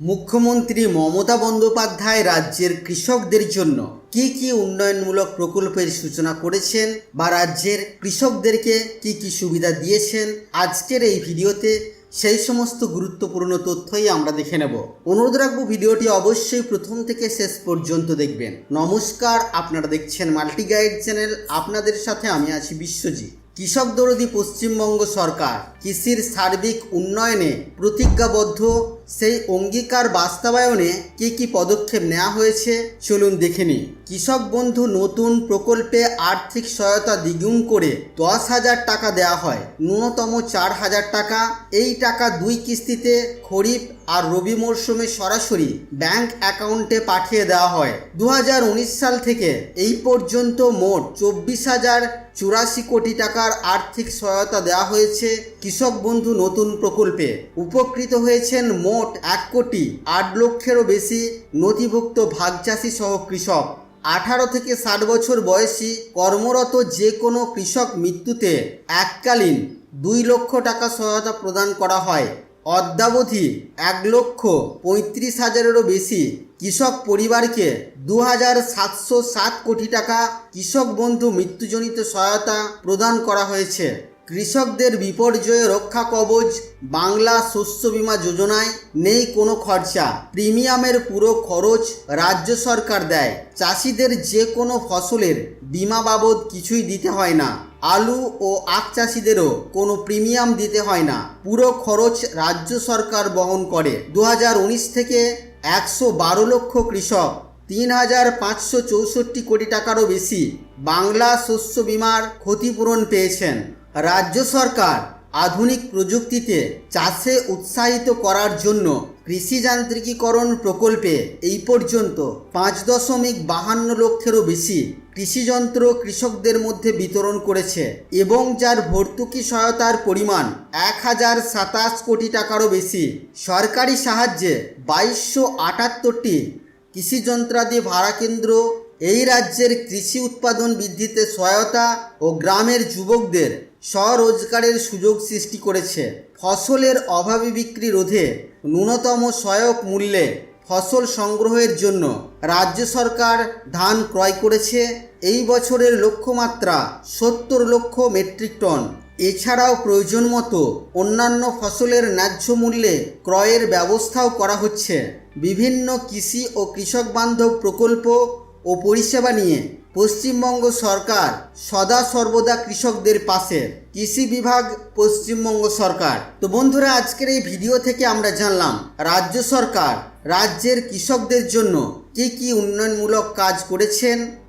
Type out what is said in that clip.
মুখ্যমন্ত্রী মমতা বন্দ্যোপাধ্যায় রাজ্যের কৃষকদের জন্য কি কি উন্নয়নমূলক প্রকল্পের সূচনা করেছেন বা রাজ্যের কৃষকদেরকে কি কি সুবিধা দিয়েছেন আজকের এই ভিডিওতে সেই সমস্ত গুরুত্বপূর্ণ তথ্যই আমরা দেখে নেব। অনুরোধ রাখব ভিডিওটি অবশ্যই প্রথম থেকে শেষ পর্যন্ত দেখবেন। নমস্কার, আপনারা দেখছেন মাল্টি গাইড চ্যানেল। আপনাদের সাথে আমি আছি বিশ্বজিৎ। কৃষক দরদি পশ্চিমবঙ্গ সরকার কৃষির সার্বিক উন্নয়নে প্রতিজ্ঞাবদ্ধ সেই অঙ্গীকার বাস্তবায়নে কি কি পদক্ষেপ নেওয়া হয়েছে চলুন দেখে নিই। কৃষক বন্ধু নতুন প্রকল্পে আর্থিক সহায়তা দ্বিগুণ করে দশ হাজার টাকা দেওয়া হয়। ন্যূনতম চার হাজার টাকা। এই টাকা দুই কিস্তিতে খরিফ আর রবি মরশুমে সরাসরি ব্যাংক অ্যাকাউন্টে পাঠিয়ে দেওয়া হয়। দু হাজার উনিশ সাল থেকে এই পর্যন্ত মোট চব্বিশ হাজার চুরাশি কোটি টাকার আর্থিক সহায়তা দেওয়া হয়েছে কৃষক বন্ধু নতুন প্রকল্পে। উপকৃত হয়েছেন মোট এক কোটি আট লক্ষেরও বেশি নথিভুক্ত ভাগচাষী সহ কৃষক। আঠারো থেকে ষাট বছর বয়সী কর্মরত যে কোনো কৃষক মৃত্যুতে এককালীন দুই লক্ষ টাকা সহায়তা প্রদান করা হয়। অদ্যাবধি এক লক্ষ পঁয়ত্রিশ হাজারেরও বেশি কৃষক পরিবারকে দু হাজার সাতশো সাত কোটি টাকা কৃষক বন্ধু মৃত্যুজনিত সহায়তা প্রদান করা হয়েছে। কৃষকদের বিপর্যয়ে রক্ষা কবচ বাংলা শস্য বীমা যোজনায় নেই কোনো খরচা। প্রিমিয়ামের পুরো খরচ রাজ্য সরকার দেয়। চাষিদের যে কোনো ফসলের বিমা বাবদ কিছুই দিতে হয় না। আলু ও আখ চাষিদেরও কোনো প্রিমিয়াম দিতে হয় না। পুরো খরচ রাজ্য সরকার বহন করে। দু হাজার উনিশ থেকে একশো বারো লক্ষ কৃষক তিন হাজার পাঁচশো চৌষট্টি কোটি টাকারও বেশি বাংলা শস্য বিমার ক্ষতিপূরণ পেয়েছেন। রাজ্য সরকার আধুনিক প্রযুক্তিতে চাষে উৎসাহিত করার জন্য কৃষি যান্ত্রিকীকরণ প্রকল্পে এই পর্যন্ত পাঁচ দশমিক বাহান্ন লক্ষেরও বেশি কৃষিযন্ত্র কৃষকদের মধ্যে বিতরণ করেছে এবং যার ভর্তুকি সহায়তার পরিমাণ এক হাজার সাতাশ কোটি টাকারও বেশি। সরকারি সাহায্যে বাইশশো আটাত্তরটি কৃষি যন্ত্রাদি ভাড়া কেন্দ্র এই রাজ্যের কৃষি উৎপাদন বৃদ্ধিতে সহায়তা ও গ্রামের যুবকদের স্বরোজগারের সুযোগ সৃষ্টি করেছে। ফসলের অভাবী বিক্রি রোধে ন্যূনতম সহায়ক মূল্যে ফসল সংগ্রহের জন্য রাজ্য সরকার ধান ক্রয় করেছে। এই বছরের লক্ষ্যমাত্রা সত্তর লক্ষ মেট্রিক টন। এছাড়াও প্রয়োজন মতো অন্যান্য ফসলের ন্যায্য মূল্যে ক্রয়ের ব্যবস্থাও করা হচ্ছে। বিভিন্ন কৃষি ও কৃষক বান্ধব প্রকল্প ও পরিষেবা নিয়ে পশ্চিমবঙ্গ সরকার সদা সর্বদা কৃষকদের পাশে। কৃষি বিভাগ, পশ্চিমবঙ্গ সরকার। তো বন্ধুরা, আজকের এই ভিডিও থেকে আমরা জানলাম, রাজ্য সরকার রাজ্যের কৃষকদের জন্য কি কি উন্নয়নমূলক কাজ করেছেন